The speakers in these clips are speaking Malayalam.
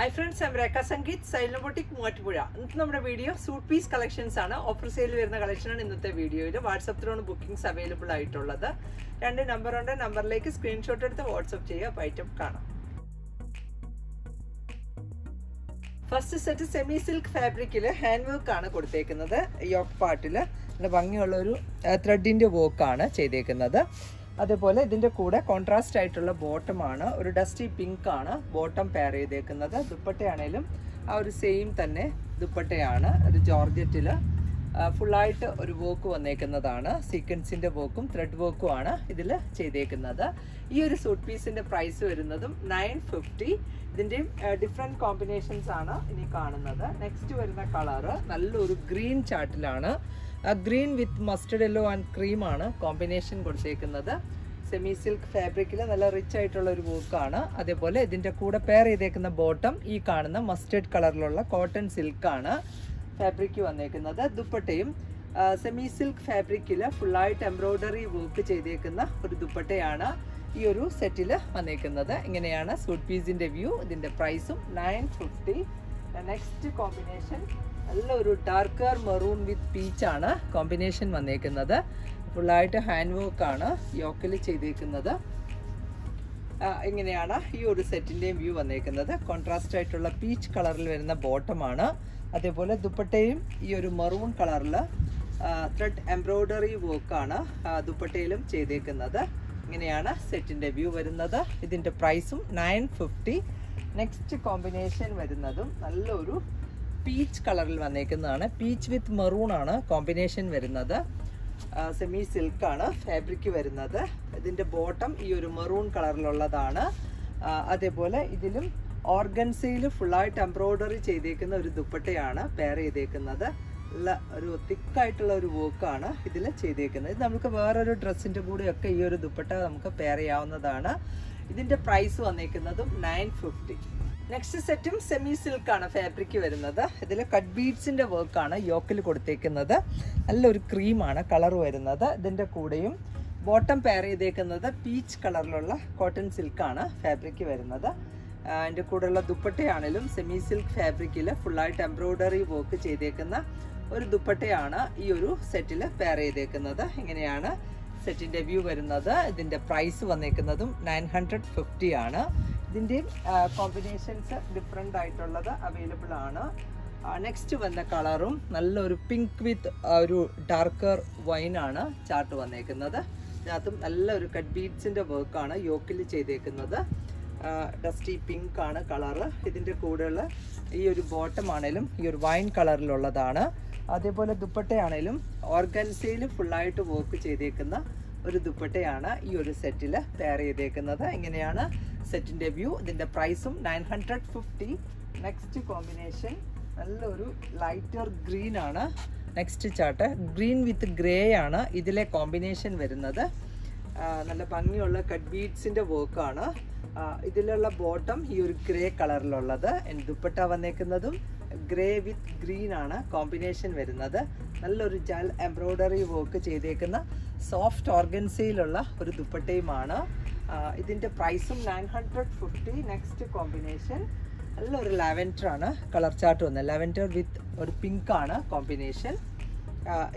ഹായ് ഫ്രണ്ട്സ് ഞാൻ രേഖ സംഗീത് സൈലബോട്ടിക് മൂവാറ്റുപുഴ ഇന്നത്തെ നമ്മുടെ വീഡിയോ സൂട്ട് പീസ് കളക്ഷൻസ് ആണ്. ഓഫർ സെയിൽ വരുന്ന കളക്ഷനാണ് ഇന്നത്തെ വീഡിയോയിൽ വാട്സപ്പിലാണ് ബുക്കിംഗ്സ് അവൈലബിൾ ആയിട്ടുള്ളത്. രണ്ട് നമ്പർ ഉണ്ട്. നമ്പറിലേക്ക് സ്ക്രീൻഷോട്ട് എടുത്ത് വാട്സപ്പ് ചെയ്യുക. അപ്പോൾ ഐറ്റം കാണാം. ഫസ്റ്റ് സെറ്റ് സെമി സിൽക്ക് ഫാബ്രിക്കിൽ ഹാൻഡ് വർക്ക് ആണ് കൊടുത്തേക്കുന്നത്. യോക്ക് പാട്ടിൽ നല്ല ഭംഗിയുള്ള ഒരു ത്രെഡിന്റെ വർക്കാണ് ചെയ്തേക്കുന്നത്. അതേപോലെ ഇതിന്റെ കൂടെ കോൺട്രാസ്റ്റ് ആയിട്ടുള്ള ബോട്ടമാണ് ഒരു ഡസ്റ്റി പിങ്ക് ആണ് ബോട്ടം പെയർ ചെയ്തേക്കുന്നത്. ദുപ്പട്ടയാണേലും ആ ഒരു സെയിം തന്നെ ദുപ്പട്ടയാണ്. ഒരു ജോർജറ്റിൽ ഫുള്ളായിട്ട് ഒരു വോക്ക് വന്നേക്കുന്നതാണ്. സീക്വൻസിന്റെ വോക്കും ത്രെഡ് വർക്കും ആണ് ഇതിൽ ചെയ്തേക്കുന്നത്. ഈ ഒരു സൂട്ട് പീസിന്റെ പ്രൈസ് വരുന്നതും നയൻ ഫിഫ്റ്റി ഇതിന്റെയും ഡിഫറെന്റ് കോമ്പിനേഷൻസ് ആണ് ഇനി കാണുന്നത്. നെക്സ്റ്റ് വരുന്ന കളറ് നല്ലൊരു green ചാർട്ടിലാണ് green with mustard yellow and ആണ് കോമ്പിനേഷൻ കൊടുത്തേക്കുന്നത്. സെമി സിൽക്ക് ഫാബ്രിക്കിൽ നല്ല റിച്ച് ആയിട്ടുള്ള ഒരു വർക്കാണ് അതേപോലെ ഇതിന്റെ കൂടെ പെയർ ചെയ്തേക്കുന്ന ബോട്ടം ഈ കാണുന്ന മസ്റ്റേർഡ് കളറിലുള്ള കോട്ടൺ സിൽക്കാണ് ഫാബ്രിക്ക് വന്നേക്കുന്നത്. ദുപ്പട്ടയും സെമി സിൽക്ക് ഫാബ്രിക്കിൽ ഫുള്ളായിട്ട് എംബ്രോയ്ഡറി വർക്ക് ചെയ്തേക്കുന്ന ഒരു ദുപ്പട്ടയാണ് ഈ ഒരു സെറ്റിൽ വന്നേക്കുന്നത്. ഇങ്ങനെയാണ് സൂട്ട് പീസിന്റെ വ്യൂ ഇതിന്റെ പ്രൈസും നയൻ ഫിഫ്റ്റി നെക്സ്റ്റ് കോമ്പിനേഷൻ നല്ല ഒരു ഡാർക്കർ മെറൂൺ വിത്ത് പീച്ച് ആണ് കോമ്പിനേഷൻ വന്നേക്കുന്നത്. ഫുള്ളായിട്ട് ഹാൻഡ് വർക്ക് ആണ് യോക്കിൽ ചെയ്തേക്കുന്നത്. ഇങ്ങനെയാണ് ഈ ഒരു സെറ്റിന്റെയും വ്യൂ വന്നേക്കുന്നത്. കോൺട്രാസ്റ്റ് ആയിട്ടുള്ള പീച്ച് കളറിൽ വരുന്ന ബോട്ടമാണ് അതേപോലെ ദുപ്പട്ടയും ഈ ഒരു മെറൂൺ കളറിൽ ത്രെഡ് എംബ്രോയ്ഡറി വർക്കാണ് ദുപ്പട്ടയിലും ചെയ്തേക്കുന്നത്. ഇങ്ങനെയാണ് സെറ്റിന്റെ വ്യൂ വരുന്നത്. ഇതിന്റെ പ്രൈസും നയൻ ഫിഫ്റ്റി നെക്സ്റ്റ് കോമ്പിനേഷൻ വരുന്നതും നല്ലൊരു പീച്ച് കളറിൽ വന്നേക്കുന്നതാണ്. പീച്ച് വിത്ത് മെറൂൺ ആണ് കോമ്പിനേഷൻ വരുന്നത്. സെമി സിൽക്കാണ് ഫാബ്രിക് വരുന്നത്. ഇതിന്റെ ബോട്ടം ഈ ഒരു മെറൂൺ കളറിലുള്ളതാണ് അതേപോലെ ഇതിലും ഓർഗൻസയിൽ ഫുള്ളായിട്ട് എംബ്രോയ്ഡറി ചെയ്തേക്കുന്ന ഒരു ദുപ്പട്ടയാണ് പെയർ ചെയ്തേക്കുന്നത്. നല്ല ഒരു തിക്കായിട്ടുള്ള ഒരു വർക്കാണ് ഇതിൽ ചെയ്തേക്കുന്നത്. ഇത് നമുക്ക് വേറൊരു ഡ്രസ്സിന്റെ കൂടെയൊക്കെ ഈ ഒരു ദുപ്പട്ട നമുക്ക് പെയർ ചെയ്യാവുന്നതാണ്. ഇതിന്റെ പ്രൈസ് വന്നേക്കുന്നതും നയൻ ഫിഫ്റ്റി നെക്സ്റ്റ് സെറ്റും സെമി സിൽക്കാണ് ഫാബ്രിക് വരുന്നത്. ഇതിൽ കട്ട് ബീഡ്സിന്റെ വർക്കാണ് യോക്കിൽ കൊടുത്തേക്കുന്നത്. നല്ലൊരു ക്രീമാണ് കളർ വരുന്നത്. ഇതിന്റെ കൂടെയും ബോട്ടം പെയർ ചെയ്തേക്കുന്നത് പീച്ച് കളറിലുള്ള കോട്ടൺ സിൽക്കാണ് ഫാബ്രിക് വരുന്നത്. അതിന്റെ കൂടെയുള്ള ദുപ്പട്ടയാണെങ്കിലും സെമി സിൽക്ക് ഫാബ്രിക്കിൽ ഫുള്ളായിട്ട് എംബ്രോയ്ഡറി വർക്ക് ചെയ്തേക്കുന്ന ഒരു ദുപ്പട്ടയാണ് ഈ ഒരു സെറ്റിൽ പെയർ ചെയ്തേക്കുന്നത്. ഇങ്ങനെയാണ് സെറ്റിന്റെ വ്യൂ വരുന്നത്. ഇതിന്റെ പ്രൈസ് വന്നേക്കുന്നതും നയൻ ഹൺഡ്രഡ് ഫിഫ്റ്റി ആണ്. ഇതിന്റെയും കോമ്പിനേഷൻസ് ഡിഫറെന്റ് ആയിട്ടുള്ളത് അവൈലബിൾ ആണ്. നെക്സ്റ്റ് വന്ന കളറും നല്ലൊരു പിങ്ക് വിത്ത് ഒരു ഡാർക്കർ വൈനാണ് ചാർട്ട് വന്നേക്കുന്നത്. ഇതിനകത്തും നല്ലൊരു കട്ട് ബീഡ്സിന്റെ വർക്കാണ് യോക്കിൽ ചെയ്തേക്കുന്നത്. ഡസ്റ്റി പിങ്ക് ആണ് കളറ്. ഇതിന്റെ കൂടെയുള്ള ഈ ഒരു ബോട്ടം ആണേലും ഈ ഒരു വൈൻ കളറിലുള്ളതാണ്. അതേപോലെ ദുപ്പട്ടയാണേലും ഓർഗൻസയിൽ ഫുള്ളായിട്ട് വർക്ക് ചെയ്തേക്കുന്ന ഒരു ദുപ്പട്ടയാണ് ഈ ഒരു സെറ്റിൽ പെയർ ചെയ്തേക്കുന്നത്. ഇങ്ങനെയാണ് സെറ്റിന്റെ വ്യൂ ഇതിന്റെ പ്രൈസും nine hundred fifty next combination നല്ലൊരു ലൈറ്റർ ഗ്രീൻ ആണ്. Next chart green with grey ആണ് ഇതിലെ കോമ്പിനേഷൻ വരുന്നത്. നല്ല ഭംഗിയുള്ള കട്ട് ബീഡ്സിന്റെ വർക്കാണ്. ഇതിലുള്ള ബോട്ടം ഈ ഒരു ഗ്രേ കളറിലുള്ളത്. ദുപ്പട്ട വന്നേക്കുന്നതും ഗ്രേ വിത്ത് ഗ്രീൻ ആണ് കോമ്പിനേഷൻ വരുന്നത്. നല്ലൊരു ജൽ എംബ്രോയ്ഡറി വർക്ക് ചെയ്തേക്കുന്ന സോഫ്റ്റ് ഓർഗൻസയിലുള്ള ഒരു ദുപ്പട്ടയുമാണ്. ഇതിന്റെ പ്രൈസും nine hundred fifty next combination. നല്ലൊരു ലാവൻഡർ ആണ്. കളർ ചാർട്ട് വന്നത് ലാവൻഡർ വിത്ത് ഒരു പിങ്ക് ആണ് കോമ്പിനേഷൻ.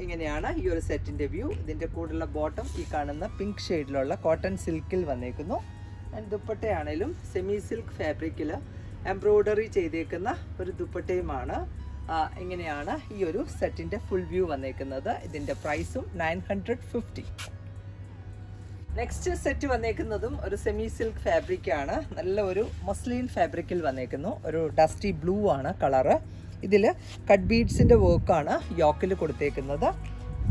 ഇങ്ങനെയാണ് ഈ ഒരു സെറ്റിന്റെ വ്യൂ. ഇതിന്റെ കൂടെയുള്ള ബോട്ടം ഈ കാണുന്ന പിങ്ക് ഷെയ്ഡിലുള്ള കോട്ടൺ സിൽക്കിൽ വന്നേക്കുന്നു. ആൻഡ് ദുപ്പട്ടയാണേലും സെമി സിൽക്ക് ഫാബ്രിക്കിൽ എംബ്രോയ്ഡറി ചെയ്തേക്കുന്ന ഒരു ദുപ്പട്ടയുമാണ്. ഇങ്ങനെയാണ് ഈ ഒരു സെറ്റിന്റെ ഫുൾ വ്യൂ വന്നേക്കുന്നത്. ഇതിന്റെ പ്രൈസും nine hundred fifty next set വന്നേക്കുന്നതും ഒരു സെമി സിൽക്ക് ഫാബ്രിക് ആണ്. നല്ല ഒരു മസ്ലിൻ ഫാബ്രിക്കിൽ വന്നേക്കുന്നു. ഒരു ഡസ്റ്റി ബ്ലൂ ആണ് കളറ് ഇതിൽ കട്ട് ബീഡ്സിന്റെ വർക്കാണ് യോക്കിൽ കൊടുത്തേക്കുന്നത്.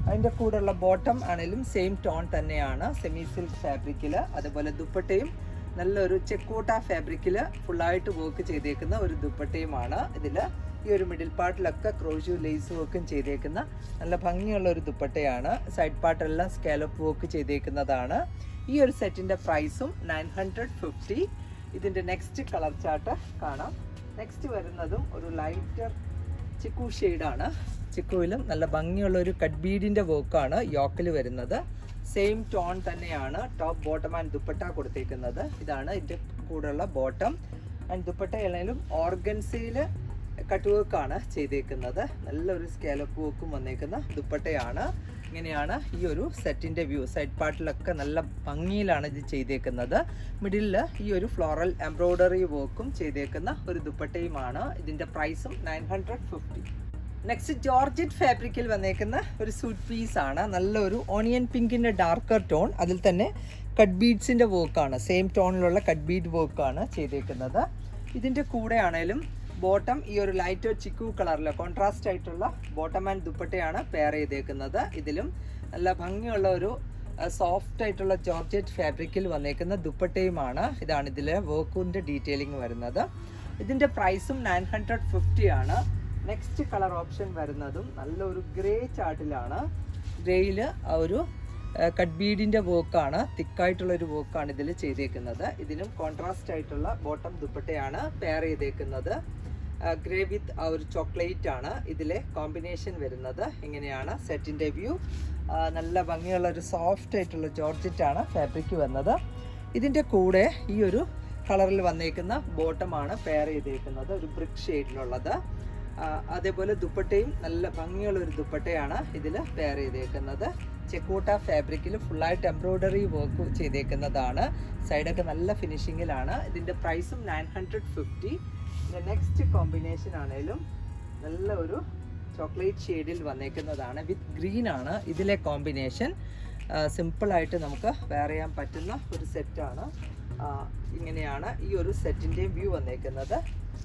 അതിന്റെ കൂടെയുള്ള ബോട്ടം ആണെങ്കിലും സെയിം ടോൺ തന്നെയാണ്. സെമി സിൽക്ക് ഫാബ്രിക്കിൽ അതുപോലെ ദുപ്പട്ടയും നല്ലൊരു ചെക്കോട്ട ഫാബ്രിക്കിൽ ഫുള്ളായിട്ട് വർക്ക് ചെയ്തേക്കുന്ന ഒരു ദുപ്പട്ടയുമാണ് ഇതിൽ ഈ ഒരു മിഡിൽ പാർട്ടിലൊക്കെ ക്രോഷ്യൂ ലേസ് വർക്കും ചെയ്തേക്കുന്ന നല്ല ഭംഗിയുള്ള ഒരു ദുപ്പട്ടയാണ്. സൈഡ് പാർട്ടെല്ലാം സ്കാലപ്പ് വർക്ക് ചെയ്തേക്കുന്നതാണ്. ഈ ഒരു സെറ്റിന്റെ പ്രൈസും നയൻ ഹൺഡ്രഡ് ഫിഫ്റ്റി ഇതിന്റെ നെക്സ്റ്റ് കളർ ചാർട്ട് കാണാം. നെക്സ്റ്റ് വരുന്നതും ഒരു ലൈറ്റർ ചിക്കു ഷെയ്ഡാണ് ചിക്കുവിലും നല്ല ഭംഗിയുള്ള ഒരു കട്ട് ബീഡിന്റെ വർക്കാണ് യോക്കിൽ വരുന്നത്. സെയിം ടോൺ തന്നെയാണ് ടോപ്പ് ബോട്ടം ആൻഡ് ദുപ്പട്ട കൊടുത്തേക്കുന്നത്. ഇതാണ് ഇതിന്റെ കൂടെയുള്ള ബോട്ടം ആൻഡ് ദുപ്പട്ട ഇളയിലും ഓർഗൻസിയിൽ കട്ട് വർക്കാണ് ചെയ്തേക്കുന്നത്. നല്ലൊരു സ്കാലപ്പ് വർക്കും വന്നേക്കുന്ന ദുപ്പട്ടയാണ്. ഇങ്ങനെയാണ് ഈ ഒരു സെറ്റിന്റെ വ്യൂ. സൈഡ് പാർട്ടിലൊക്കെ നല്ല ഭംഗിയിലാണ് ഇത് ചെയ്തേക്കുന്നത്. മിഡിലിൽ ഈ ഒരു ഫ്ലോറൽ എംബ്രോയ്ഡറി വർക്കും ചെയ്തേക്കുന്ന ഒരു ദുപ്പട്ടയുമാണ്. ഇതിന്റെ പ്രൈസും nine hundred fifty next georgette ഫാബ്രിക്കിൽ വന്നേക്കുന്ന ഒരു സൂട്ട് പീസ് ആണ്. നല്ലൊരു ഓണിയൻ പിങ്കിന്റെ ഡാർക്കർ ടോൺ അതിൽ തന്നെ കട്ട് ബീഡ്സിന്റെ വർക്കാണ് സെയിം ടോണിലുള്ള കട്ട് ബീഡ് വർക്കാണ് ചെയ്തേക്കുന്നത്. ഇതിന്റെ കൂടെ ആണേലും ബോട്ടം ഈ ഒരു ലൈറ്റ് ചിക്കു കളറിൽ കോൺട്രാസ്റ്റ് ആയിട്ടുള്ള ബോട്ടം ആൻഡ് ദുപ്പട്ടയാണ് പെയർ ചെയ്തേക്കുന്നത്. ഇതിലും നല്ല ഭംഗിയുള്ള ഒരു സോഫ്റ്റ് ആയിട്ടുള്ള ജോർജറ്റ് ഫാബ്രിക്കിൽ വന്നേക്കുന്ന ദുപ്പട്ടയുമാണ് ഇതാണ് ഇതിലെ വർക്കിന്റെ ഡീറ്റെയിലിംഗ് വരുന്നത്. ഇതിന്റെ പ്രൈസും നയൻ ഹൺഡ്രഡ് ഫിഫ്റ്റി ആണ്. നെക്സ്റ്റ് കളർ ഓപ്ഷൻ വരുന്നതും നല്ലൊരു ഗ്രേ ചാർട്ടിലാണ് ഗ്രേയിൽ ഒരു കട്ട് ബീഡിന്റെ വർക്കാണ് തിക്കായിട്ടുള്ള ഒരു വർക്കാണ് ഇതിൽ ചെയ്തേക്കുന്നത്. ഇതിനും കോൺട്രാസ്റ്റ് ആയിട്ടുള്ള ബോട്ടം ദുപ്പട്ടയാണ് പെയർ ചെയ്തേക്കുന്നത്. ഗ്രേ വിത്ത് ഒരു ചോക്ലേറ്റ് ആണ് ഇതിലെ കോമ്പിനേഷൻ വരുന്നത്. ഇങ്ങനെയാണ് സെറ്റിന്റെ വ്യൂ നല്ല ഭംഗിയുള്ള ഒരു സോഫ്റ്റ് ആയിട്ടുള്ള ജോർജറ്റ് ആണ് ഫാബ്രിക് വന്നത്. ഇതിന്റെ കൂടെ ഈ ഒരു കളറിൽ വന്നേക്കുന്ന ബോട്ടമാണ് പെയർ ചെയ്തേക്കുന്നത്. ഒരു ബ്രിക്ക് ഷെയ്ഡിലുള്ളത് അതേപോലെ ദുപ്പട്ടയും നല്ല ഭംഗിയുള്ള ഒരു ദുപ്പട്ടയാണ് ഇതിൽ പെയർ ചെയ്തേക്കുന്നത്. ചെക്കൂട്ട ഫാബ്രിക്കിൽ ഫുള്ളായിട്ട് എംബ്രോയ്ഡറി വർക്ക് ചെയ്തേക്കുന്നതാണ്. സൈഡൊക്കെ നല്ല ഫിനിഷിങ്ങിലാണ് ഇതിന്റെ പ്രൈസും nine hundred fifty next combination ആണേലും നല്ല ഒരു ചോക്ലേറ്റ് ഷെയ്ഡിൽ വന്നേക്കുന്നതാണ്. വിത്ത് ഗ്രീൻ ആണ് ഇതിലെ കോമ്പിനേഷൻ സിമ്പിളായിട്ട് നമുക്ക് വെയർ ചെയ്യാൻ പറ്റുന്ന ഒരു സെറ്റാണ് ഇങ്ങനെയാണ് ഈ ഒരു സെറ്റിന്റെയും വ്യൂ വന്നേക്കുന്നത്.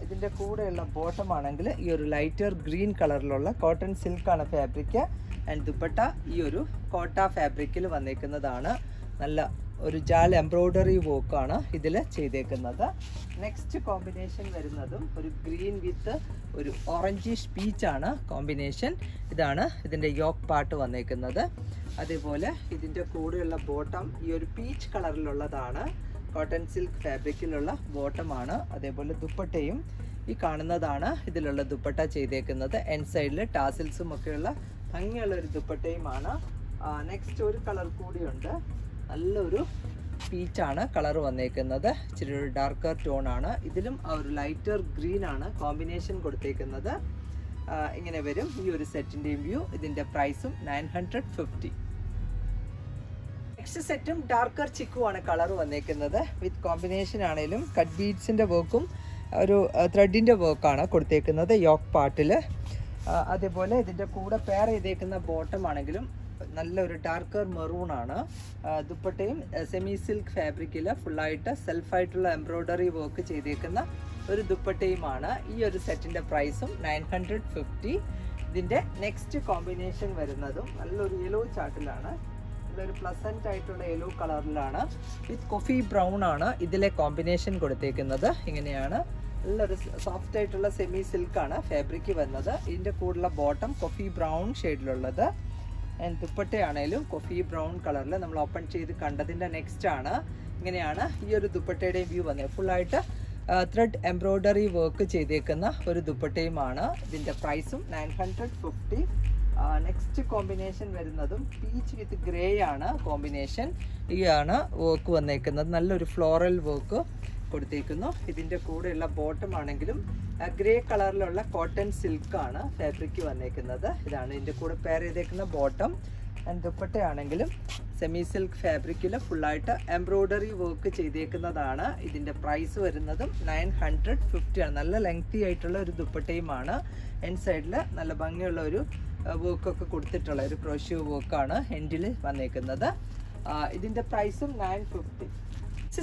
ഇതിന്റെ കൂടെയുള്ള ബോട്ടം ആണെങ്കിൽ ഈ ഒരു ലൈറ്റർ ഗ്രീൻ കളറിലുള്ള കോട്ടൺ സിൽക്കാണ് ഫാബ്രിക് ആൻഡ് ദുപ്പട്ട ഈ ഒരു കോട്ട ഫാബ്രിക്കിൽ വന്നേക്കുന്നതാണ്. നല്ല ഒരു ജാൽ എംബ്രോയ്ഡറി വർക്കാണ് ഇതിൽ ചെയ്തേക്കുന്നത്. നെക്സ്റ്റ് കോമ്പിനേഷൻ വരുന്നതും ഒരു ഗ്രീൻ വിത്ത് ഒരു ഓറഞ്ചിഷ് പീച്ചാണ് കോമ്പിനേഷൻ ഇതാണ് ഇതിന്റെ യോക്ക് പാട്ട് വന്നേക്കുന്നത്. അതേപോലെ ഇതിന്റെ കൂടെയുള്ള ബോട്ടം ഈ ഒരു പീച്ച് കളറിലുള്ളതാണ്. കോട്ടൺ സിൽക്ക് ഫാബ്രിക്കിലുള്ള ബോട്ടമാണ് അതേപോലെ ദുപ്പട്ടയും ഈ കാണുന്നതാണ് ഇതിലുള്ള ദുപ്പട്ട ചെയ്തേക്കുന്നത്. എൻ സൈഡിൽ ടാസിൽസും ഒക്കെയുള്ള ഭംഗിയുള്ള ഒരു ദുപ്പട്ടയുമാണ്. നെക്സ്റ്റ് ഒരു കളർ കൂടിയുണ്ട് നല്ലൊരു പീച്ചാണ് കളർ വന്നേക്കുന്നത്. ഇച്ചിരി ഒരു ഡാർക്കർ ടോൺ ആണ്. ഇതിലും ഒരു ലൈറ്റർ ഗ്രീൻ ആണ് കോമ്പിനേഷൻ കൊടുത്തേക്കുന്നത്. ഇങ്ങനെ വരും. ഈ ഒരു സെറ്റിന്റെയും വ്യൂ ഇതിന്റെ പ്രൈസും നയൻ ഹൺഡ്രഡ് ഫിഫ്റ്റി നെക്സ്റ്റ് സെറ്റും ഡാർക്കർ ചിക്കുമാണ് കളർ വന്നേക്കുന്നത്. വിത്ത് കോമ്പിനേഷൻ ആണെങ്കിലും കട്ട് ബീഡ്സിന്റെ വർക്കും ഒരു ത്രെഡിന്റെ വർക്കാണ് കൊടുത്തേക്കുന്നത് യോക്ക് പാർട്ടിൽ അതേപോലെ ഇതിന്റെ കൂടെ പെയർ ചെയ്തേക്കുന്ന ബോട്ടം ആണെങ്കിലും നല്ലൊരു ഡാർക്കർ മെറൂൺ ആണ്. ദുപ്പട്ടയും സെമി സിൽക്ക് ഫാബ്രിക്കിൽ ഫുള്ളായിട്ട് സെൽഫായിട്ടുള്ള എംബ്രോയ്ഡറി വർക്ക് ചെയ്തേക്കുന്ന ഒരു ദുപ്പട്ടയുമാണ്. ഈ ഒരു സെറ്റിന്റെ പ്രൈസും നയൻ ഹൺഡ്രഡ് ഫിഫ്റ്റി ഇതിന്റെ നെക്സ്റ്റ് കോമ്പിനേഷൻ വരുന്നതും നല്ലൊരു യെല്ലോ ചാർട്ടിലാണ് നല്ലൊരു പ്ലസന്റ് ആയിട്ടുള്ള യെല്ലോ കളറിലാണ് വിത്ത് കൊഫി ബ്രൗൺ ആണ് ഇതിലെ കോമ്പിനേഷൻ കൊടുത്തേക്കുന്നത്. ഇങ്ങനെയാണ്. നല്ലൊരു സോഫ്റ്റ് ആയിട്ടുള്ള സെമി സിൽക്കാണ് ഫാബ്രിക് വരുന്നത് ഇതിന്റെ കൂടുതലുള്ള ബോട്ടം കൊഫി ബ്രൗൺ ഷെയ്ഡിലുള്ളത് ആൻഡ് ദുപ്പട്ടയാണേലും കൊഫി ബ്രൗൺ കളറിൽ നമ്മൾ ഓപ്പൺ ചെയ്ത് കണ്ടതിന്റെ നെക്സ്റ്റ് ആണ്. ഇങ്ങനെയാണ് ഈ ഒരു ദുപ്പട്ടയുടെയും വ്യൂ വന്നത്. ഫുള്ളായിട്ട് ത്രെഡ് എംബ്രോയ്ഡറി വർക്ക് ചെയ്തേക്കുന്ന ഒരു ദുപ്പട്ടയുമാണ്. ഇതിന്റെ പ്രൈസും nine hundred fifty next combination വരുന്നതും പീച്ച് വിത്ത് ഗ്രേ ആണ് കോമ്പിനേഷൻ ഈ ആണ് വർക്ക് വന്നേക്കുന്നത്. നല്ലൊരു ഫ്ലോറൽ വർക്ക് കൊടുത്തേക്കുന്നു. ഇതിന്റെ കൂടെയുള്ള ബോട്ടം ആണെങ്കിലും ഗ്രേ കളറിലുള്ള കോട്ടൺ സിൽക്കാണ് ഫാബ്രിക് വന്നേക്കുന്നത്. ഇതാണ് ഇതിന്റെ കൂടെ പെയർ ചെയ്തേക്കുന്ന ബോട്ടം ദുപ്പട്ടയാണെങ്കിലും സെമി സിൽക്ക് ഫാബ്രിക്കിൽ ഫുള്ളായിട്ട് എംബ്രോയ്ഡറി വർക്ക് ചെയ്തേക്കുന്നതാണ്. ഇതിന്റെ പ്രൈസ് വരുന്നതും നയൻ ഹൺഡ്രഡ് ഫിഫ്റ്റിയാണ് നല്ല ലെങ്തി ആയിട്ടുള്ള ഒരു ദുപ്പട്ടയുമാണ് എൻ സൈഡിൽ നല്ല ഭംഗിയുള്ള ഒരു വർക്കൊക്കെ കൊടുത്തിട്ടുള്ള ഒരു ക്രോഷ്യോ വർക്കാണ് എൻഡിൽ വന്നേക്കുന്നത്. ഇതിന്റെ പ്രൈസും നയൻ ഫിഫ്റ്റി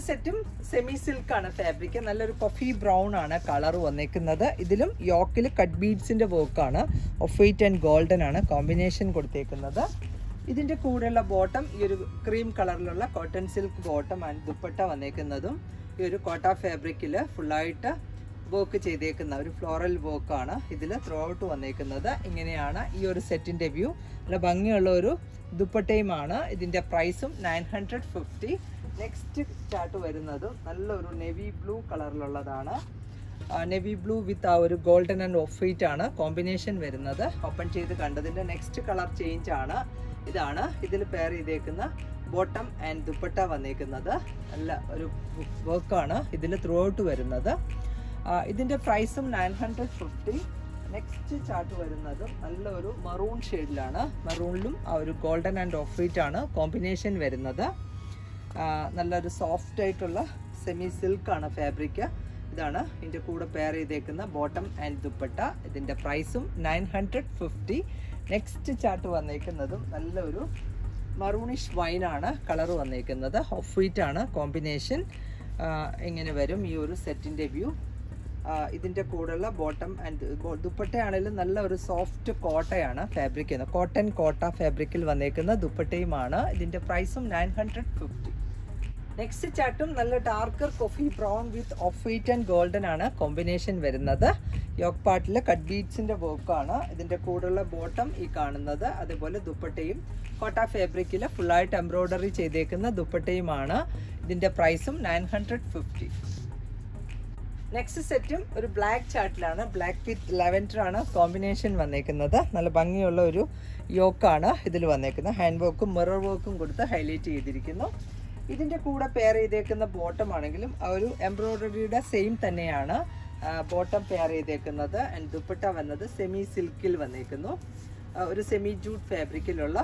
സെറ്റും സെമി സിൽക്കാണ് ഫാബ്രിക് നല്ലൊരു കോഫി ബ്രൗൺ ആണ് കളർ വന്നേക്കുന്നത്. ഇതിലും യോക്കിൽ കട്ട് ബീഡ്സിന്റെ വർക്കാണ് ഓഫ് വൈറ്റ് ആൻഡ് ഗോൾഡൻ ആണ് കോമ്പിനേഷൻ കൊടുത്തേക്കുന്നത്. ഇതിന്റെ കൂടെയുള്ള ബോട്ടം ഈ ഒരു ക്രീം കളറിലുള്ള cotton silk bottom and dupatta വന്നേക്കുന്നതും. ഈ ഒരു കോട്ട ഫാബ്രിക്കിൽ ഫുള്ളായിട്ട് വർക്ക് ചെയ്തേക്കുന്ന ഒരു ഫ്ലോറൽ വർക്കാണ് ഇതിൽ ത്രൂ ഔട്ട് വന്നേക്കുന്നത്. ഇങ്ങനെയാണ് ഈ ഒരു സെറ്റിന്റെ വ്യൂ നല്ല ഭംഗിയുള്ള ഒരു ദുപ്പട്ടയുമാണ്. ഇതിന്റെ പ്രൈസും nine hundred fifty next chart വരുന്നതും നല്ലൊരു നെവി ബ്ലൂ കളറിലുള്ളതാണ്. നെവി ബ്ലൂ വിത്ത് ആ ഒരു ഗോൾഡൻ ആൻഡ് ഓഫ് വൈറ്റ് ആണ്. കോമ്പിനേഷൻ വരുന്നത്. ഓപ്പൺ ചെയ്ത് കണ്ടതിന്റെ നെക്സ്റ്റ് കളർ ചേഞ്ച് ആണ്. ഇതാണ് ഇതിൽ പെയർ ചെയ്തേക്കുന്ന ബോട്ടം ആൻഡ് ദുപ്പട്ട വന്നേക്കുന്നത്. നല്ല ഒരു വർക്കാണ് ഇതിൽ ത്രൂ ഔട്ട് വരുന്നത്. ഇതിന്റെ പ്രൈസും nine hundred fifty next chart വരുന്നത് നല്ലൊരു മറൂൺ ഷെയ്ഡിലാണ് മറൂണിലും ആ ഒരു ഗോൾഡൻ ആൻഡ് ഓഫ് വൈറ്റ് ആണ് കോമ്പിനേഷൻ വരുന്നത്. നല്ലൊരു സോഫ്റ്റ് ആയിട്ടുള്ള സെമി സിൽക്കാണ് ഫാബ്രിക് ഇതാണ് ഇതിന്റെ കൂടെ പെയർ ചെയ്തേക്കുന്ന ബോട്ടം ആൻഡ് ദുപ്പട്ട. ഇതിന്റെ പ്രൈസും nine hundred fifty next chart വന്നേക്കുന്നതും നല്ലൊരു മറൂണിഷ് ആണ് കളർ വന്നേക്കുന്നത്. ഓഫ് വൈറ്റ് ആണ് കോമ്പിനേഷൻ എങ്ങനെ വരും ഈ ഒരു സെറ്റിന്റെ വ്യൂ ഇതിന്റെ കൂടെയുള്ള ബോട്ടം ആൻഡ് ദുപ്പട്ടയാണെങ്കിലും നല്ല ഒരു സോഫ്റ്റ് കോട്ടയാണ് ഫാബ്രിക് എന്ന് കോട്ടൺ കോട്ട ഫാബ്രിക്കിൽ വന്നേക്കുന്ന ദുപ്പട്ടയുമാണ്. ഇതിന്റെ പ്രൈസും നയൻ ഹൺഡ്രഡ് ഫിഫ്റ്റി നെക്സ്റ്റ് ചാട്ടും നല്ല darker coffee brown with off white and golden ആണ് കോമ്പിനേഷൻ വരുന്നത്. യോക്ക് പാട്ടിലെ കട്ട് ബീഡ്സിന്റെ വർക്കാണ് ഇതിന്റെ കൂടെയുള്ള ബോട്ടം ഈ കാണുന്നത്. അതുപോലെ ദുപ്പട്ടയും കോട്ട ഫാബ്രിക്കിൽ ഫുള്ളായിട്ട് എംബ്രോയ്ഡറി ചെയ്തേക്കുന്ന ദുപ്പട്ടയുമാണ്. ഇതിന്റെ പ്രൈസും നയൻ ഹൺഡ്രഡ് ഫിഫ്റ്റി നെക്സ്റ്റ് സെറ്റും ഒരു ബ്ലാക്ക് ചാർട്ടിലാണ് ബ്ലാക്ക് വിത്ത് ലെവൻഡർ ആണ് കോമ്പിനേഷൻ വന്നേക്കുന്നത്. നല്ല ഭംഗിയുള്ള ഒരു യോക്കാണ് ഇതിൽ വന്നേക്കുന്നത്. ഹാൻഡ് വർക്കും മിറർ വർക്കും കൊടുത്ത് ഹൈലൈറ്റ് ചെയ്തിരിക്കുന്നു. ഇതിന്റെ കൂടെ പെയർ ചെയ്തേക്കുന്ന ബോട്ടം ആണെങ്കിലും ആ ഒരു എംബ്രോയ്ഡറിയുടെ സെയിം തന്നെയാണ് ബോട്ടം പെയർ ചെയ്തേക്കുന്നത്. ആൻഡ് ദുപ്പട്ട വന്നത് സെമി സിൽക്കിൽ വന്നേക്കുന്നു. ഒരു സെമി ജൂട്ട് ഫാബ്രിക്കിലുള്ള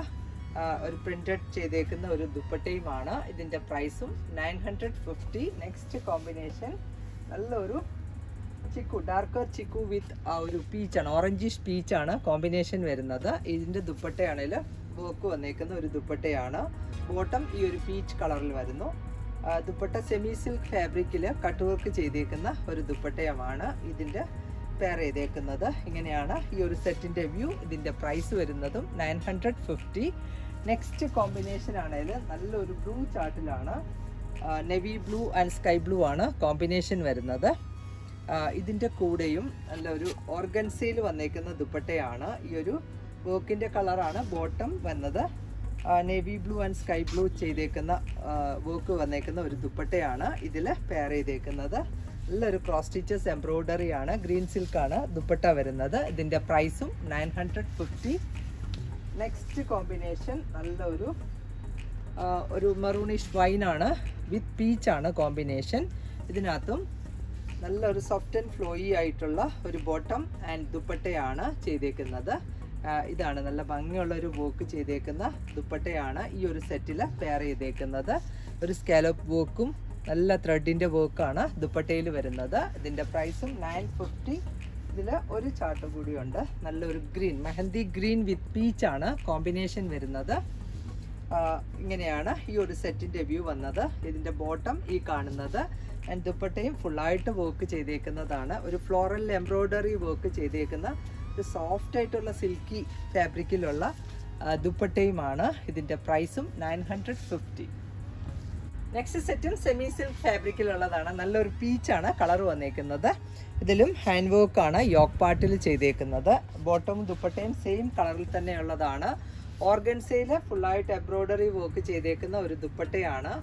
ഒരു പ്രിന്റഡ് ചെയ്തേക്കുന്ന ഒരു ദുപ്പട്ടയുമാണ് ഇതിന്റെ പ്രൈസും nine hundred fifty next combination നല്ലൊരു ചിക്കു ഡാർക്കർ ചിക്കു വിത്ത് ആ ഒരു പീച്ചാണ് ഓറഞ്ചിഷ് പീച്ചാണ് കോമ്പിനേഷൻ വരുന്നത്. ഇതിന്റെ ദുപ്പട്ടയാണെങ്കിൽ വർക്ക് വന്നേക്കുന്ന ഒരു ദുപ്പട്ടയാണ്. ബോട്ടം ഈ ഒരു പീച്ച് കളറിൽ വരുന്നു. ദുപ്പട്ട സെമി സിൽക്ക് ഫാബ്രിക്കിൽ കട്ട് വർക്ക് ചെയ്തേക്കുന്ന ഒരു ദുപ്പട്ടയമാണ് ഇതിന്റെ പെയർ ചെയ്തേക്കുന്നത്. ഇങ്ങനെയാണ് ഈ ഒരു സെറ്റിന്റെ വ്യൂ ഇതിന്റെ പ്രൈസ് വരുന്നതും nine hundred fifty next combination ആണെങ്കിൽ നല്ലൊരു blue ചാർട്ടിലാണ് navy blue and sky blue ആണ് കോമ്പിനേഷൻ വരുന്നത്. ഇതിന്റെ കൂടെയും നല്ലൊരു ഓർഗൻസയിൽ വന്നേക്കുന്ന ദുപ്പട്ടയാണ്. ഈ ഒരു വർക്കിന്റെ കളറാണ് ബോട്ടം വന്നത്. Navy blue and sky blue ചെയ്തേക്കുന്ന വർക്ക് വന്നേക്കുന്ന ഒരു ദുപ്പട്ടയാണ് ഇതിൽ പെയർ ചെയ്തേക്കുന്നത്. നല്ലൊരു ക്രോസ് സ്റ്റിച്ചസ് എംബ്രോയ്ഡറി ആണ്. ഗ്രീൻ സിൽക്കാണ് ദുപ്പട്ട വരുന്നത്. ഇതിന്റെ പ്രൈസും nine hundred fifty. Next combination നല്ലൊരു ഒരു മെറൂണിഷ് വൈനാണ് വിത്ത് പീച്ചാണ് കോമ്പിനേഷൻ. ഇതിനകത്തും നല്ലൊരു സോഫ്റ്റ് ആൻഡ് ഫ്ലോയി ആയിട്ടുള്ള ഒരു ബോട്ടം ആൻഡ് ദുപ്പട്ടയാണ് ചെയ്തേക്കുന്നത്. ഇതാണ് നല്ല ഭംഗിയുള്ള ഒരു വോക്ക് ചെയ്തേക്കുന്ന ദുപ്പട്ടയാണ് ഈ ഒരു സെറ്റിൽ പെയർ ചെയ്തേക്കുന്നത്. ഒരു സ്കാലപ്പ് വോക്കും നല്ല ത്രെഡിന്റെ വർക്കാണ് ദുപ്പട്ടയിൽ വരുന്നത്. ഇതിന്റെ പ്രൈസും നയൻ ഫിഫ്റ്റി ഇതിൽ ഒരു ചാർട്ട് കൂടിയുണ്ട്. നല്ലൊരു ഗ്രീൻ മെഹന്തി ഗ്രീൻ വിത്ത് പീച്ചാണ് കോമ്പിനേഷൻ വരുന്നത്. ഇങ്ങനെയാണ് ഈ ഒരു സെറ്റിന്റെ വ്യൂ വന്നത്. ഇതിന്റെ ബോട്ടം ഈ കാണുന്നത്. ആൻഡ് ദുപ്പട്ടയും ഫുള്ളായിട്ട് വർക്ക് ചെയ്തേക്കുന്നതാണ്. ഒരു ഫ്ലോറൽ എംബ്രോയ്ഡറി വർക്ക് ചെയ്തേക്കുന്ന സോഫ്റ്റ് ആയിട്ടുള്ള സിൽക്കി ഫാബ്രിക്കിലുള്ള ദുപ്പട്ടയുമാണ്. ഇതിന്റെ പ്രൈസും നയൻ ഹൺഡ്രഡ് ഫിഫ്റ്റി നെക്സ്റ്റ് സെറ്റും സെമി സിൽക്ക് ഫാബ്രിക്കിലുള്ളതാണ് നല്ലൊരു പീച്ചാണ് കളർ വന്നേക്കുന്നത്. ഇതിലും ഹാൻഡ് വർക്കാണ് യോക്ക് പാട്ടിൽ ചെയ്തേക്കുന്നത്. ബോട്ടവും ദുപ്പട്ടയും സെയിം കളറിൽ തന്നെയുള്ളതാണ്. ഓർഗൻസയിൽ ഫുള്ളായിട്ട് എംബ്രോയ്ഡറി വർക്ക് ചെയ്തേക്കുന്ന ഒരു ദുപ്പട്ടയാണ്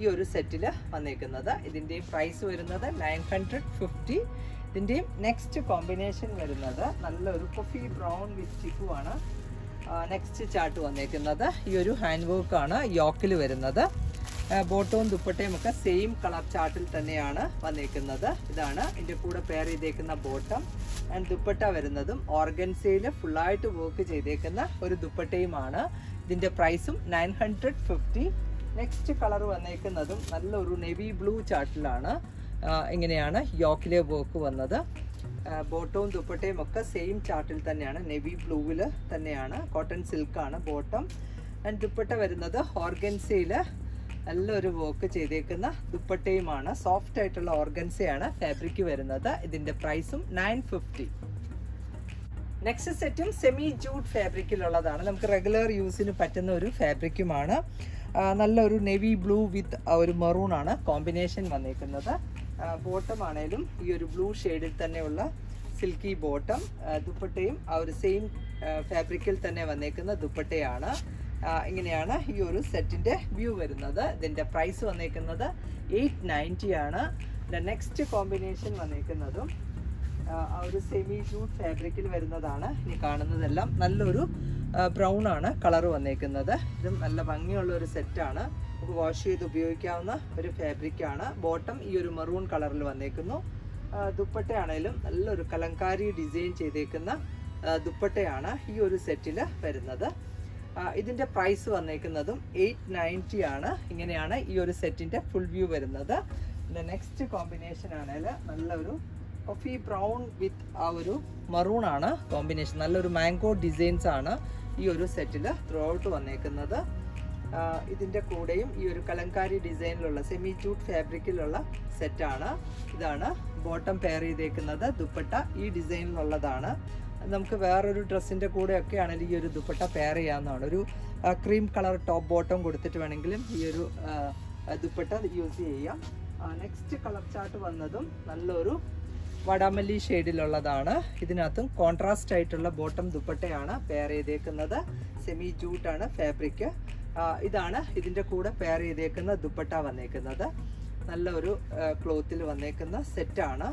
ഈ ഒരു സെറ്റിൽ വന്നേക്കുന്നത്. ഇതിന്റെയും പ്രൈസ് വരുന്നത് നയൻ ഹൺഡ്രഡ് ഫിഫ്റ്റി ഇതിന്റെയും നെക്സ്റ്റ് കോമ്പിനേഷൻ വരുന്നത് നല്ലൊരു കൊഫി ബ്രൗൺ ആണ് നെക്സ്റ്റ് ചാർട്ട് വന്നേക്കുന്നത്. ഈ ഒരു ഹാൻഡ് വർക്കാണ് യോക്കിൽ വരുന്നത്. ബോട്ടവും ദുപ്പട്ടയും ഒക്കെ സെയിം കളർ ചാർട്ടിൽ തന്നെയാണ് വന്നേക്കുന്നത്. ഇതാണ് ഇതിന്റെ കൂടെ പെയർ ചെയ്തേക്കുന്ന ബോട്ടം ആൻഡ് ദുപ്പട്ട വരുന്നതും ഓർഗൻസയിൽ ഫുള്ളായിട്ട് വർക്ക് ചെയ്തേക്കുന്ന ഒരു ദുപ്പട്ടയുമാണ്. ഇതിന്റെ പ്രൈസും nine hundred fifty next colour വന്നേക്കുന്നതും നല്ലൊരു നെവി ബ്ലൂ ചാർട്ടിലാണ് ഇങ്ങനെയാണ് യോക്കിലെ വർക്ക് വന്നത്. ബോട്ടവും ദുപ്പട്ടയും ഒക്കെ സെയിം ചാർട്ടിൽ തന്നെയാണ്. നെവി ബ്ലൂവിൽ തന്നെയാണ്. കോട്ടൺ സിൽക്കാണ് ബോട്ടം ആൻഡ് ദുപ്പട്ട വരുന്നത് ഓർഗൻസയിൽ നല്ലൊരു വർക്ക് ചെയ്തേക്കുന്ന ദുപ്പട്ടയുമാണ്. സോഫ്റ്റ് ആയിട്ടുള്ള ഓർഗൻസയാണ് ഫാബ്രിക് വരുന്നത്. ഇതിന്റെ പ്രൈസും നയൻ ഫിഫ്റ്റി നെക്സ്റ്റ് സെറ്റും സെമി ജൂഡ് ഫാബ്രിക്കിലുള്ളതാണ് നമുക്ക് റെഗുലർ യൂസിന് പറ്റുന്ന ഒരു ഫാബ്രിക്കുമാണ് നല്ലൊരു നെവി ബ്ലൂ വിത്ത് ഒരു മെറൂൺ ആണ്. കോമ്പിനേഷൻ വന്നേക്കുന്നത്. ബോട്ടം ആണേലും ഈ ഒരു ബ്ലൂ ഷെയ്ഡിൽ തന്നെയുള്ള സിൽക്കി ബോട്ടം ദുപ്പട്ടയും ആ ഒരു സെയിം ഫാബ്രിക്കിൽ തന്നെ വന്നേക്കുന്ന ദുപ്പട്ടയാണ്. ഇങ്ങനെയാണ് ഈ ഒരു സെറ്റിന്റെ വ്യൂ വരുന്നത്. ഇതിന്റെ പ്രൈസ് വന്നേക്കുന്നത് എയ്റ്റ് നയന്റി ആണ്. നെക്സ്റ്റ് കോമ്പിനേഷൻ വന്നേക്കുന്നതും ആ, ഒരു സെമി ജൂട്ട് ഫാബ്രിക്കിൽ വരുന്നതാണ്. ഇനി കാണുന്നതെല്ലാം നല്ലൊരു ബ്രൗൺ ആണ് കളർ വന്നേക്കുന്നത്. ഇതും നല്ല ഭംഗിയുള്ള ഒരു സെറ്റാണ് നമുക്ക് വാഷ് ചെയ്ത് ഉപയോഗിക്കാവുന്ന ഒരു ഫാബ്രിക്കാണ് ബോട്ടം ഈ ഒരു മെറൂൺ കളറിൽ വന്നേക്കുന്നു. ദുപ്പട്ടയാണേലും നല്ലൊരു കലങ്കാരി ഡിസൈൻ ചെയ്തേക്കുന്ന ദുപ്പട്ടയാണ് ഈ ഒരു സെറ്റിൽ വരുന്നത്. ഇതിന്റെ പ്രൈസ് വന്നേക്കുന്നതും എയ്റ്റ് നയന്റി ആണ്. ഇങ്ങനെയാണ് ഈ ഒരു സെറ്റിന്റെ ഫുൾ വ്യൂ വരുന്നത്. പിന്നെ നെക്സ്റ്റ് കോമ്പിനേഷൻ ആണെങ്കിൽ നല്ലൊരു കോഫി ബ്രൗൺ വിത്ത് ആ ഒരു മറൂൺ ആണ്. കോമ്പിനേഷൻ നല്ലൊരു മാംഗോ ഡിസൈൻസ് ആണ് ഈ ഒരു സെറ്റിൽ ത്രൂ ഔട്ട് വന്നേക്കുന്നത്. ആ, ഇതിന്റെ കൂടെയും ഈ ഒരു കലങ്കാരി ഡിസൈനിലുള്ള സെമി ജൂട്ട് ഫാബ്രിക്കിലുള്ള സെറ്റാണ് ഇതാണ് ബോട്ടം പെയർ ചെയ്തേക്കുന്നത്. ദുപ്പട്ട ഈ ഡിസൈനിലുള്ളതാണ്. നമുക്ക് വേറൊരു ഡ്രസ്സിന്റെ കൂടെയൊക്കെ ആണെങ്കിൽ ഈ ഒരു ദുപ്പട്ട പെയർ ചെയ്യാവുന്നതാണ്. ഒരു ക്രീം കളർ ടോപ്പ് ബോട്ടം കൊടുത്തിട്ട് വേണമെങ്കിലും ഈ ഒരു ദുപ്പട്ട യൂസ് ചെയ്യാം. നെക്സ്റ്റ് കളർ ചാർട്ട് വന്നതും നല്ലൊരു വടാമല്ലി ഷെയ്ഡിലുള്ളതാണ്. ഇതിനകത്തും കോൺട്രാസ്റ്റ് ആയിട്ടുള്ള ബോട്ടം ദുപ്പട്ടയാണ് പെയർ ചെയ്തേക്കുന്നത്. സെമി ജൂട്ടാണ് ഫാബ്രിക് ഇതാണ് ഇതിന്റെ കൂടെ പെയർ ചെയ്തേക്കുന്ന ദുപ്പട്ട വന്നേക്കുന്നത്. നല്ല ഒരു ക്ലോത്തിൽ വന്നേക്കുന്ന സെറ്റാണ്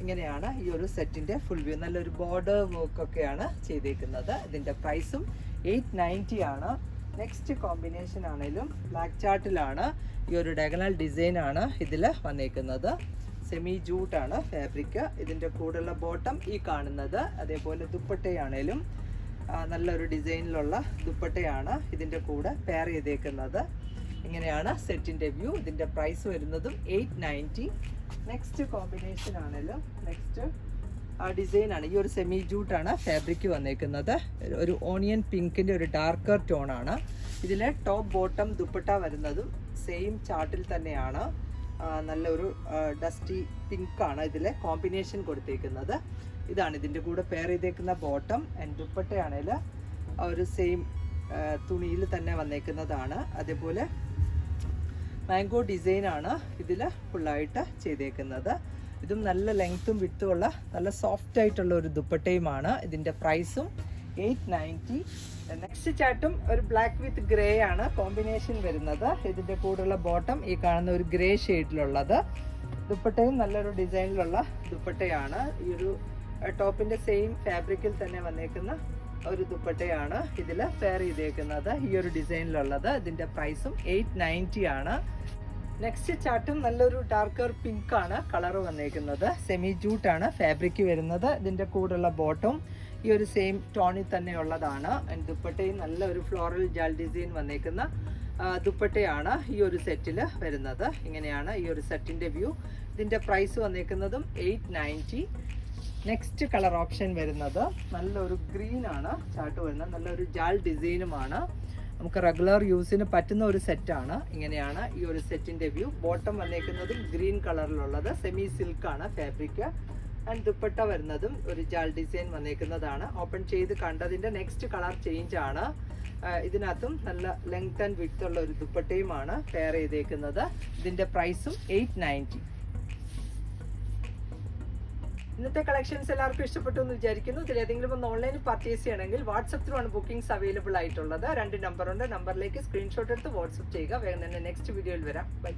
ഇങ്ങനെയാണ് ഈ ഒരു സെറ്റിന്റെ ഫുൾ വ്യൂ നല്ലൊരു ബോർഡർ വർക്ക് ഒക്കെയാണ് ചെയ്തേക്കുന്നത്. ഇതിന്റെ പ്രൈസും എയ്റ്റ് നയന്റി ആണ്. നെക്സ്റ്റ് കോമ്പിനേഷൻ ആണെങ്കിലും ബ്ലാക്ക് ചാർട്ടിലാണ് ഈ ഒരു ഡയഗണൽ ഡിസൈൻ ആണ് ഇതിൽ വന്നേക്കുന്നത്. സെമി ജൂട്ടാണ് ഫാബ്രിക് ഇതിന്റെ കൂടെയുള്ള ബോട്ടം ഈ കാണുന്നത്. അതേപോലെ ദുപ്പട്ടയാണേലും നല്ലൊരു ഡിസൈനിലുള്ള ദുപ്പട്ടയാണ് ഇതിന്റെ കൂടെ പെയർ ചെയ്തേക്കുന്നത്. ഇങ്ങനെയാണ് സെറ്റിന്റെ വ്യൂ. ഇതിന്റെ പ്രൈസ് വരുന്നതും എയ്റ്റ് നയന്റി നെക്സ്റ്റ് കോമ്പിനേഷൻ ആണല്ലോ. നെക്സ്റ്റ് ഡിസൈൻ ആണ്. ഈ ഒരു സെമി ജൂട്ടാണ് ഫാബ്രിക് വന്നേക്കുന്നത്. ഒരു ഓണിയൻ പിങ്കിന്റെ ഒരു ഡാർക്കർ ടോൺ ആണ്. ഇതിലെ ടോപ്പ് ബോട്ടം ദുപ്പട്ട വരുന്നതും സെയിം ചാർട്ടിൽ തന്നെയാണ്. നല്ലൊരു ഡസ്റ്റി പിങ്കാണ് ഇതിലെ കോമ്പിനേഷൻ കൊടുത്തേക്കുന്നത്. ഇതാണ് ഇതിന്റെ കൂടെ പെയർ ചെയ്തേക്കുന്ന ബോട്ടം ആൻഡ് ദുപ്പട്ടയാണെങ്കിൽ ആ ഒരു സെയിം തുണിയിൽ തന്നെ വന്നേക്കുന്നതാണ്. അതേപോലെ മാംഗോ ഡിസൈൻ ആണ് ഇതിൽ ഫുള്ളായിട്ട് ചെയ്തേക്കുന്നത്. ഇതും നല്ല ലെങ്ത്തും വിട്ടുമുള്ള നല്ല സോഫ്റ്റ് ആയിട്ടുള്ള ഒരു ദുപ്പട്ടയുമാണ്. ഇതിന്റെ പ്രൈസും എയ്റ്റ് നയന്റി നെക്സ്റ്റ് ചാട്ടും ഒരു ബ്ലാക്ക് വിത്ത് ഗ്രേ ആണ് കോമ്പിനേഷൻ വരുന്നത്. ഇതിന്റെ കൂടെയുള്ള ബോട്ടം ഈ കാണുന്ന ഒരു ഗ്രേ ഷെയ്ഡിലുള്ളത് ദുപ്പട്ടയും നല്ലൊരു ഡിസൈനിലുള്ള ദുപ്പട്ടയാണ്. ഈ ഒരു ടോപ്പിന്റെ സെയിം ഫാബ്രിക്കിൽ തന്നെ വന്നേക്കുന്ന ഒരു ദുപ്പട്ടയാണ് ഇതിൽ പെയർ ചെയ്തേക്കുന്നത്. ഈ ഒരു ഡിസൈനിലുള്ളത്. ഇതിന്റെ പ്രൈസും എയ്റ്റ് നയന്റി ആണ്. നെക്സ്റ്റ് ചാർട്ടും നല്ലൊരു ഡാർക്കർ പിങ്ക് ആണ് കളർ വന്നേക്കുന്നത്. സെമി ആണ് ഫാബ്രിക് വരുന്നത്. ഇതിന്റെ കൂടെയുള്ള ബോട്ടും ഈ ഒരു സെയിം ടോണിൽ തന്നെ ഉള്ളതാണ്. ദുപ്പട്ടയും നല്ല ഒരു ഫ്ലോറൽ ജാൽ ഡിസൈൻ വന്നേക്കുന്ന ദുപ്പട്ടയാണ് ഈ ഒരു സെറ്റിൽ വരുന്നത്. ഇങ്ങനെയാണ് ഈ ഒരു സെറ്റിന്റെ വ്യൂ ഇതിന്റെ price വന്നേക്കുന്നതും eight ninety next colour option വരുന്നത് നല്ലൊരു ഗ്രീൻ ആണ്. ചാട്ട് വരുന്നത്. നല്ലൊരു ജാൽ ഡിസൈനുമാണ്. നമുക്ക് റെഗുലർ യൂസിന് പറ്റുന്ന ഒരു സെറ്റാണ് ഇങ്ങനെയാണ് ഈ ഒരു സെറ്റിന്റെ വ്യൂ ബോട്ടം വന്നേക്കുന്നത് ഗ്രീൻ കളറിലുള്ളത് സെമി സിൽക്ക് ആണ് ഫാബ്രിക് ആൻഡ് ദുപ്പട്ട വരുന്നതും ഒരു ജാൽ ഡിസൈൻ വന്നേക്കുന്നതാണ്. ഓപ്പൺ ചെയ്ത് കണ്ടതിന്റെ നെക്സ്റ്റ് കളർ ചേഞ്ച് ആണ്. ഇതിനകത്തും നല്ല ലെങ്ത് ആൻഡ് വിഡ്ത്ത് ഉള്ള ഒരു ദുപ്പട്ടയുമാണ് പെയർ ചെയ്തേക്കുന്നത്. ഇതിന്റെ പ്രൈസും എയ്റ്റ് നയന്റി ഇന്നത്തെ കളക്ഷൻസ് എല്ലാവർക്കും ഇഷ്ടപ്പെട്ടു എന്ന് വിചാരിക്കുന്നു. ഇതിൽ ഏതെങ്കിലും ഒന്ന് ഓൺലൈനിൽ പർച്ചേസ് ചെയ്യണമെങ്കിൽ വാട്സപ്പ് ത്രൂ ആണ് ബുക്കിംഗ്സ് അവൈലബിൾ ആയിട്ടുള്ളത്. രണ്ട് നമ്പർ ഉണ്ട്. നമ്പറിലേക്ക് സ്ക്രീൻഷോട്ട് എടുത്ത് വാട്സപ്പ് ചെയ്യുക. വേഗം തന്നെ നെക്സ്റ്റ് വീഡിയോയിൽ വരാം. ബൈ